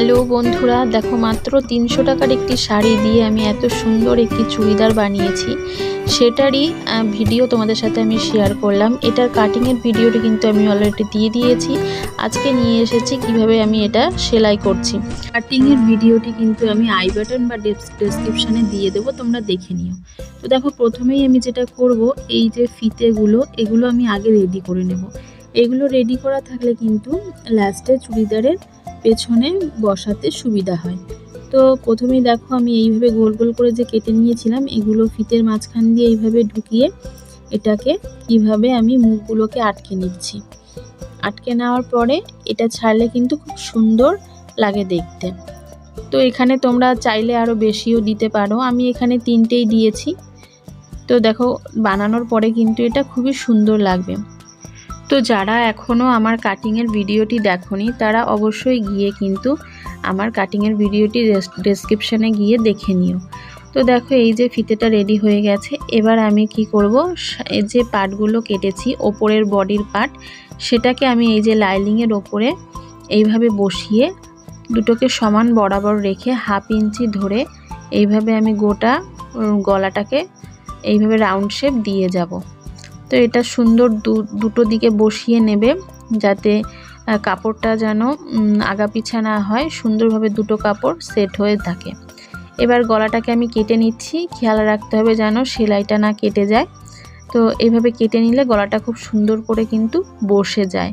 Hello বন্ধুরা, দেখো মাত্র তিনশো টাকার একটি শাড়ি দিয়ে আমি এত সুন্দর একটি চুড়িদার বানিয়েছি। সেটারই ভিডিও তোমাদের সাথে আমি শেয়ার করলাম। এটার কাটিংয়ের ভিডিওটি কিন্তু আমি অলরেডি দিয়ে দিয়েছি। আজকে নিয়ে এসেছি কীভাবে আমি এটা সেলাই করছি। কাটিংয়ের ভিডিওটি কিন্তু আমি আই বাটন বা ডেসক্রিপশানে দিয়ে দেবো, তোমরা দেখে নিও। তো দেখো, প্রথমেই আমি যেটা করব, এই যে ফিতেগুলো, এগুলো আমি আগে রেডি করে নেব। এগুলো রেডি করা থাকলে কিন্তু লাস্টে চুড়িদারের পেছনে বসাতে সুবিধা হয়। তো প্রথমেই দেখো আমি এইভাবে গোল গোল করে যে কেটে নিয়েছিলাম, এগুলো ফিতের মাঝখান দিয়ে এইভাবে ঢুকিয়ে এটাকে কীভাবে আমি মুখগুলোকে আটকে নিচ্ছি। আটকে নেওয়ার পরে এটা ছাড়লে কিন্তু খুব সুন্দর লাগে দেখতে। তো এখানে তোমরা চাইলে আরও বেশিও দিতে পারো। আমি এখানে তিনটেই দিয়েছি। তো দেখো, বানানোর পরে কিন্তু এটা খুবই সুন্দর লাগবে। তো যারা এখনও আমার কাটিংয়ের ভিডিওটি দেখোনি, তারা অবশ্যই গিয়ে কিন্তু আমার কাটিংয়ের ভিডিওটি ডেসক্রিপশানে গিয়ে দেখে নিও। তো দেখো, এই যে ফিতেটা রেডি হয়ে গেছে। এবার আমি কি করব? যে পার্টগুলো কেটেছি, ওপরের বডির পার্ট সেটাকে আমি এই যে লাইলিংয়ের ওপরে এইভাবে বসিয়ে দুটোকে সমান বরাবর রেখে হাফ ইঞ্চি ধরে এইভাবে আমি গোটা গলাটাকে এইভাবে রাউন্ড শেপ দিয়ে যাব। তো এটা সুন্দর দুটো দিকে বসিয়ে নেবে যাতে কাপড়টা যেন আগা পিছা না হয়, সুন্দরভাবে দুটো কাপড় সেট হয়ে থাকে। এবার গলাটাকে আমি কেটে নিচ্ছি। খেয়াল রাখতে হবে যেন সেলাইটা না কেটে যায়। তো এভাবে কেটে নিলে গলাটা খুব সুন্দর করে কিন্তু বসে যায়।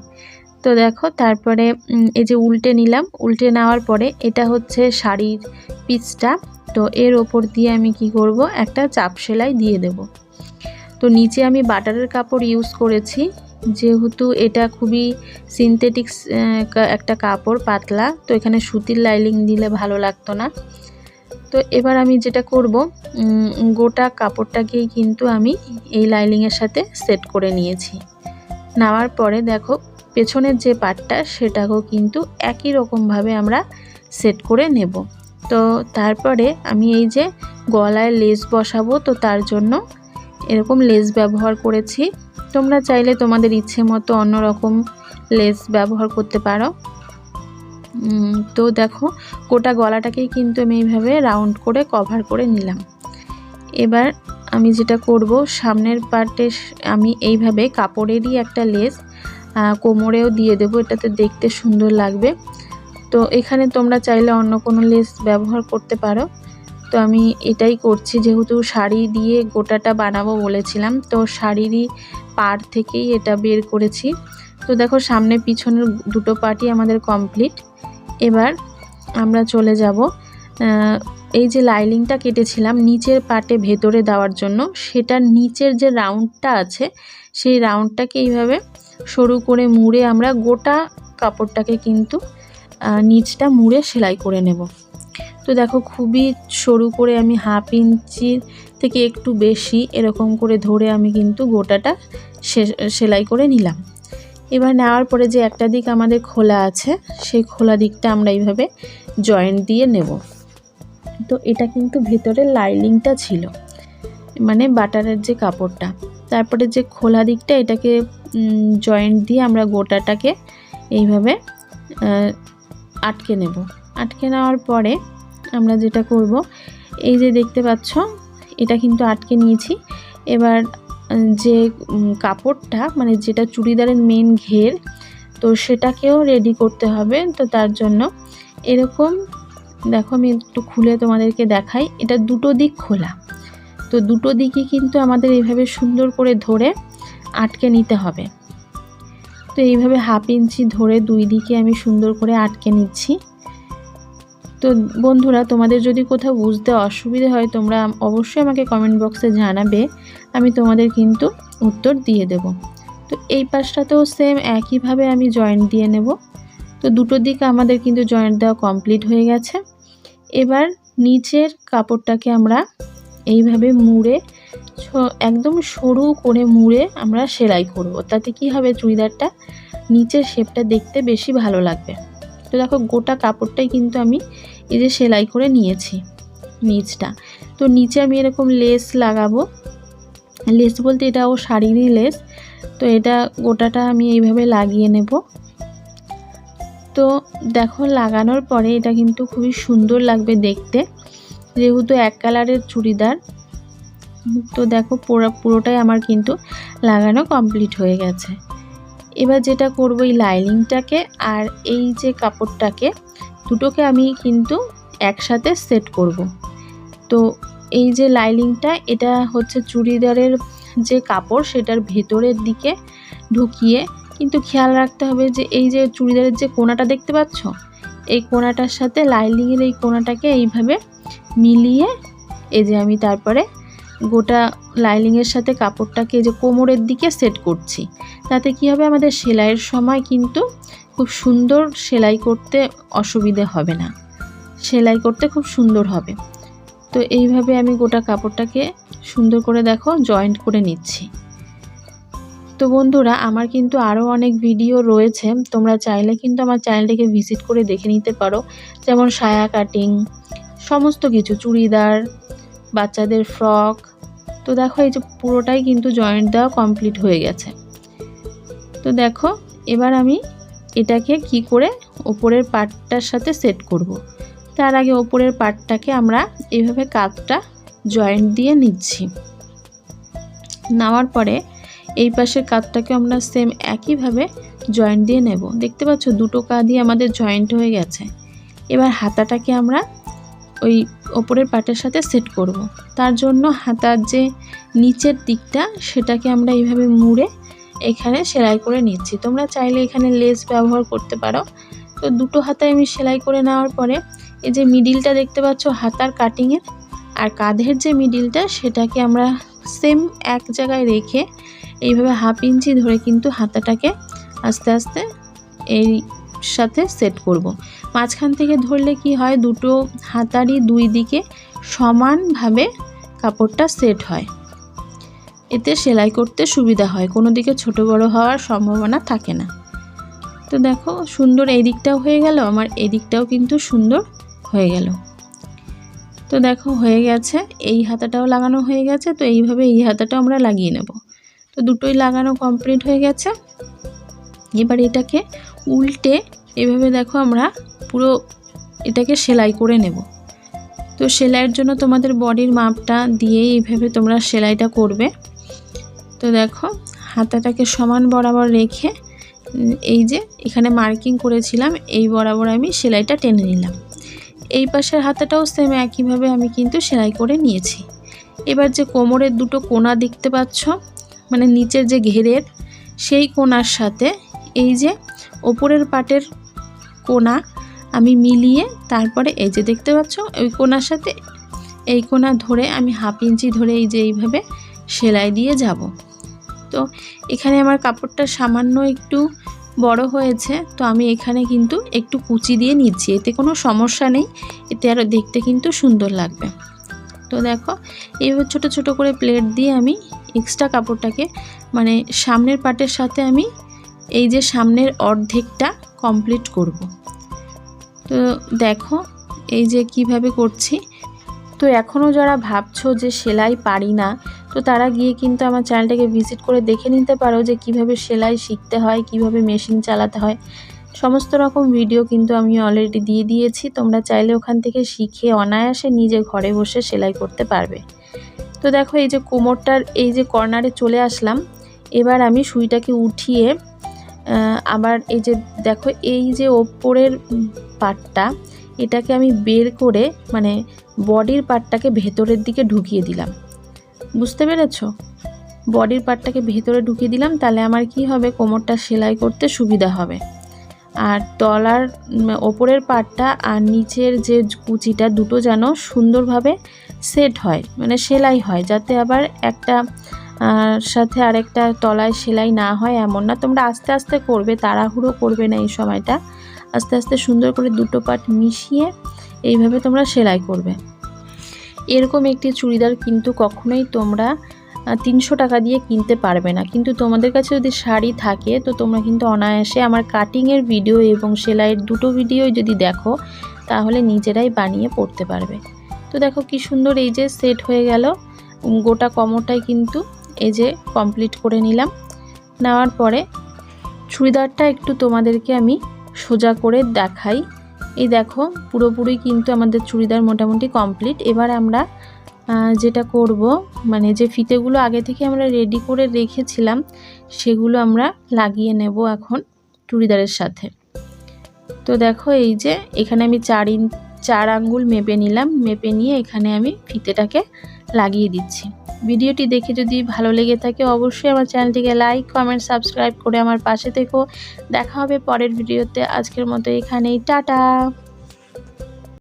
তো দেখো, তারপরে এই যে উল্টে নিলাম। উল্টে নেওয়ার পরে এটা হচ্ছে শাড়ির পিচটা। তো এর ওপর দিয়ে আমি কি করব? একটা চাপ সেলাই দিয়ে দেব। তো নিচে আমি বাটারের কাপড় ইউজ করেছি। যেহেতু এটা খুবই সিনথেটিক একটা কাপড়, পাতলা, তো এখানে সুতির লাইলিং দিলে ভালো লাগতো না। তো এবার আমি যেটা করব গোটা কাপড়টাকেই কিন্তু আমি এই লাইলিংয়ের সাথে সেট করে নিয়েছি। নেওয়ার পরে দেখো, পেছনের যে পাটটা, সেটাকেও কিন্তু একই রকমভাবে আমরা সেট করে নেব। তো তারপরে আমি এই যে গলায় লেস বসাবো, তো তার জন্য এরকম লেস ব্যবহার করেছি। তোমরা চাইলে তোমাদের ইচ্ছে মতো অন্যরকম লেস ব্যবহার করতে পারো। তো দেখো, গোটা গলাটাকেই কিন্তু আমি এইভাবে রাউন্ড করে কভার করে নিলাম। এবার আমি যেটা করব, সামনের পার্টে আমি এইভাবে কাপড়েরই একটা লেস কোমরেও দিয়ে দেবো, এটাতে দেখতে সুন্দর লাগবে। তো এখানে তোমরা চাইলে অন্য কোনো লেস ব্যবহার করতে পারো। তো আমি এটাই করছি, যেহেতু শাড়ি দিয়ে গোটাটা বানাবো বলেছিলাম, তো শাড়িরই পার থেকেই এটা বের করেছি। তো দেখো সামনে পিছনের দুটো পার্টই আমাদের কমপ্লিট এবার আমরা চলে যাব এই যে লাইলিংটা কেটেছিলাম নিচের পাটে ভেতরে দেওয়ার জন্য, সেটার নিচের যে রাউন্ডটা আছে, সেই রাউন্ডটাকে এইভাবে সরু করে মুড়ে আমরা গোটা কাপড়টাকে কিন্তু নিচটা মুড়ে সেলাই করে নেব। তো দেখো খুবই সরু করে আমি হাফ ইঞ্চির থেকে একটু বেশি এরকম করে ধরে আমি কিন্তু গোটাটা সেলাই করে নিলাম। এবার নেওয়ার পরে যে একটা দিক আমাদের খোলা আছে, সেই খোলা দিকটা আমরা এইভাবে জয়েন্ট দিয়ে নেব। তো এটা কিন্তু ভেতরে লাইলিংটা ছিল মানে বাটারের যে কাপড়টা। তারপরে যে খোলা দিকটা, এটাকে জয়েন্ট দিয়ে আমরা গোটাটাকে এইভাবে আটকে নেব। আটকে নেওয়ার পরে আমরা যেটা করব, এই যে দেখতে পাচ্ছ, এটা কিন্তু আটকে নিয়েছি। এবার, যে কাপড়টা মানে যেটা চুড়িদারের মেন ঘের, তো সেটাকেও রেডি করতে হবে, তো তার জন্য। এরকম, দেখো আমি একটু খুলে তোমাদেরকে দেখাই। এটা দুটো দিক খোলা। তো দুটো দিকই কিন্তু আমাদের এইভাবে সুন্দর করে ধরে আটকে নিতে হবে। তো এইভাবে হাফ ইঞ্চি ধরে দুই দিকে আমি সুন্দর করে আটকে নিচ্ছি। তো বন্ধুরা, তোমাদের যদি কোথাও বুঝতে অসুবিধে হয়, তোমরা অবশ্যই আমাকে কমেন্ট বক্সে জানাবে, আমি তোমাদের কিন্তু উত্তর দিয়ে দেব। তো এই পাশটাতেও সেম একইভাবে আমি জয়েন্ট দিয়ে নেব। তো দুটো দিকে আমাদের কিন্তু জয়েন্ট দেওয়া কমপ্লিট হয়ে গেছে। এবার নিচের কাপড়টাকে আমরা এইভাবে মুড়ে একদম সরু করে মুড়ে আমরা সেলাই করব। তাতে কি হবে চুড়িদারটা? নিচের শেপটা দেখতে বেশি ভালো লাগবে। তো দেখো গোটা কাপড়টাই কিন্তু আমি এই যে সেলাই করে নিয়েছি, নিচটা। তো নিচে আমি এরকম লেস লাগাবো। লেস বলতে এটাও শাড়িরই লেস, তো এটা গোটাটা আমি এইভাবে লাগিয়ে নেব। তো দেখো লাগানোর পরে এটা কিন্তু খুবই সুন্দর লাগবে দেখতে, যেহেতু এক কালারের চুড়িদার। তো দেখো পুরো, পুরোটাই আমার কিন্তু লাগানো কমপ্লিট হয়ে গেছে। এবার যেটা করব এই লাইনিংটাকে আর এই যে কাপড়টাকে, দুটোকে আমি কিন্তু একসাথে সেট করব। তো এই যে লাইনিংটা এটা হচ্ছে চুড়িদারের যে কাপড়, সেটার ভেতরের দিকে ঢুকিয়ে কিন্তু খেয়াল রাখতে হবে যে এই যে চুড়িদারের যে কোনাটা দেখতে পাচ্ছ, এই কোনাটার সাথে লাইনিংয়ের এই কোনাটাকে এইভাবে মিলিয়ে এই যে আমি তারপরে গোটা লাইনিংয়ের সাথে কাপড়টাকে যে কোমরের দিকে সেট করছি, তাতে কি হবে আমাদের সেলাইয়ের সময় কিন্তু খুব সুন্দর সেলাই করতে অসুবিধে হবে না। সেলাই করতে খুব সুন্দর হবে। তো এইভাবে আমি গোটা কাপড়টাকে সুন্দর করে দেখো জয়েন্ট করে নিচ্ছি। তো বন্ধুরা, আমার কিন্তু আরও অনেক ভিডিও রয়েছে। তোমরা চাইলে কিন্তু আমার চ্যানেলটিকে ভিজিট করে দেখে নিতে পারো। যেমন সায়া কাটিং সমস্ত কিছু, চুড়িদার বাচ্চাদের ফ্রক। তো দেখো, এই যে পুরোটাই কিন্তু জয়েন্ট দেওয়া কমপ্লিট হয়ে গেছে। তো দেখো, এবার আমি এটাকে কি করে ওপরের পার্টটার সাথে সেট করব। তার আগে ওপরের পার্টটাকে আমরা এইভাবে কাতটা জয়েন্ট দিয়ে নিচ্ছি। নেওয়ার পরে এই পাশের কাতটাকে আমরা সেম একইভাবে জয়েন্ট দিয়ে নেব। দেখতে পাচ্ছ, দুটো কাঁধই আমাদের জয়েন্ট হয়ে গেছে। এবার হাতাটাকে আমরা ওই ওপরের পাটের সাথে সেট করব। তার জন্য হাতার যে নিচের দিকটা সেটাকে আমরা এইভাবে মুড়ে এখানে সেলাই করে নিচ্ছি তোমরা চাইলে এখানে লেস ব্যবহার করতে পারো তো দুটো হাতায় আমি সেলাই করে নেওয়ার পরে এই যে মিডিলটা দেখতে পাচ্ছ হাতার কাটিংয়ের আর কাঁধের যে মিডিলটা সেটাকে আমরা সেম এক জায়গায় রেখে এইভাবে হাফ ইঞ্চি ধরে কিন্তু হাতাটাকে আস্তে আস্তে এই সাথে সেট করব। মাঝখান থেকে ধরলে কি হয়, দুটো হাতারই দুই দিকে সমানভাবে কাপড়টা সেট হয়। এতে সেলাই করতে সুবিধা হয়, কোনো দিকে ছোট বড় হওয়ার সম্ভাবনা থাকে না। তো দেখো, সুন্দর এই দিকটাও হয়ে গেল, আমার এই দিকটাও কিন্তু সুন্দর হয়ে গেল। তো দেখো, হয়ে গেছে, এই হাতাটাও লাগানো হয়ে গেছে, তো এইভাবে এই হাতাটাও আমরা লাগিয়ে নেব। তো দুটোই লাগানো কমপ্লিট হয়ে গেছে। এবার এটাকে উল্টে এভাবে দেখো আমরা পুরো এটাকে সেলাই করে নেব। তো সেলাইয়ের জন্য তোমাদের বডির মাপটা দিয়ে এইভাবে তোমরা সেলাইটা করবে। তো দেখো, হাতাটাকে সমান বরাবর রেখে, এই যে এখানে মার্কিং করেছিলাম, এই বরাবর আমি সেলাইটা টেনে নিলাম। এই পাশের হাতাটাও সেম একইভাবে আমি কিন্তু সেলাই করে নিয়েছি। এবার যে কোমরের দুটো কোনা দেখতে পাচ্ছ মানে নিচের যে ঘেরের, সেই কোনার সাথে এই যে ওপরের পাটের কোনা আমি মিলিয়ে তারপরে এই যে দেখতে পাচ্ছ, ওই কোনার সাথে এই কোনা ধরে আমি হাফ ইঞ্চি ধরে এই যে এইভাবে সেলাই দিয়ে যাব। তো এখানে আমার কাপড়টা সামান্য একটু বড় হয়েছে, তো আমি এখানে কিন্তু একটু কুচি দিয়ে নিচ্ছি, এতে কোনো সমস্যা নেই, এতে আরও দেখতে কিন্তু সুন্দর লাগবে। তো দেখো, এইভাবে ছোট ছোট করে প্লেট দিয়ে আমি এক্সট্রা কাপড়টাকে মানে সামনের পাটের সাথে আমি এই যে সামনের অর্ধেকটা কমপ্লিট করব। তো দেখো, এই যে কীভাবে করছি। তো এখনও যারা ভাবছ যে সেলাই পারি না, তো তারা গিয়ে কিন্তু আমার চ্যানেলটাকে ভিজিট করে দেখে নিতে পারো যে কীভাবে সেলাই শিখতে হয়, কীভাবে মেশিন চালাতে হয়। সমস্ত রকম ভিডিও কিন্তু আমি অলরেডি দিয়ে দিয়েছি। তোমরা চাইলে ওখান থেকে শিখে অনায়াসে নিজে ঘরে বসে সেলাই করতে পারবে। তো দেখো, এই যে কোমরটার এই যে কর্নারে চলে আসলাম। এবার আমি সুইটাকে উঠিয়ে আবার এই যে দেখো, এই যে ওপরের পাটটা, এটাকে আমি বের করে মানে বডির পার্টটাকে ভেতরের দিকে ঢুকিয়ে দিলাম। বুঝতে পেরেছ? বডির পার্টটাকে ভেতরে ঢুকিয়ে দিলাম, তাহলে আমার কি হবে? কোমরটা সেলাই করতে সুবিধা হবে। আর তলার ওপরের পার্টটা আর নিচের যে কুচিটা, দুটো যেন সুন্দরভাবে সেট হয় মানে সেলাই হয়, যাতে আবার একটা সাথে আরেকটা তলায় সেলাই না হয় এমন না। তোমরা আস্তে আস্তে করবে, তাড়াহুড়ো করবে না এই সময়টা। আস্তে আস্তে সুন্দর করে দুটো পার্ট মিশিয়ে এইভাবে তোমরা সেলাই করবে। এরকম একটি চুড়িদার কিন্তু কখনোই তোমরা তিনশো টাকা দিয়ে কিনতে পারবে না। কিন্তু তোমাদের কাছে যদি শাড়ি থাকে, তো তোমরা কিন্তু অনায়াসে আমার কাটিংয়ের ভিডিও এবং সেলাইয়ের দুটো ভিডিও যদি দেখো, তাহলে নিজেরাই বানিয়ে পড়তে পারবে। তো দেখো কি সুন্দর এই যে সেট হয়ে গেল। গোটা কমরটাই কিন্তু এই যে কমপ্লিট করে নিলাম। নেওয়ার পরে চুড়িদারটা একটু তোমাদেরকে আমি সোজা করে দেখাই। এই দেখো, পুরোপুরি কিন্তু আমাদের চুড়িদার মোটামুটি কমপ্লিট এবার আমরা যেটা করব মানে যে ফিতেগুলো আগে থেকে আমরা রেডি করে রেখেছিলাম, সেগুলো আমরা লাগিয়ে নেব এখন চুড়িদারের সাথে। তো দেখো, এই যে এখানে আমি চার ইন, চার আঙ্গুল মেপে নিলাম। মেপে নিয়ে এখানে আমি ফিতেটাকে লাগিয়ে দিচ্ছি। ভিডিওটি দেখে যদি ভালো লেগে থাকে, অবশ্যই আমার চ্যানেলটিকে লাইক কমেন্ট সাবস্ক্রাইব করে আমার পাশে থেকো। দেখা হবে পরের ভিডিওতে। আজকের মতো এখানেই। টাটা!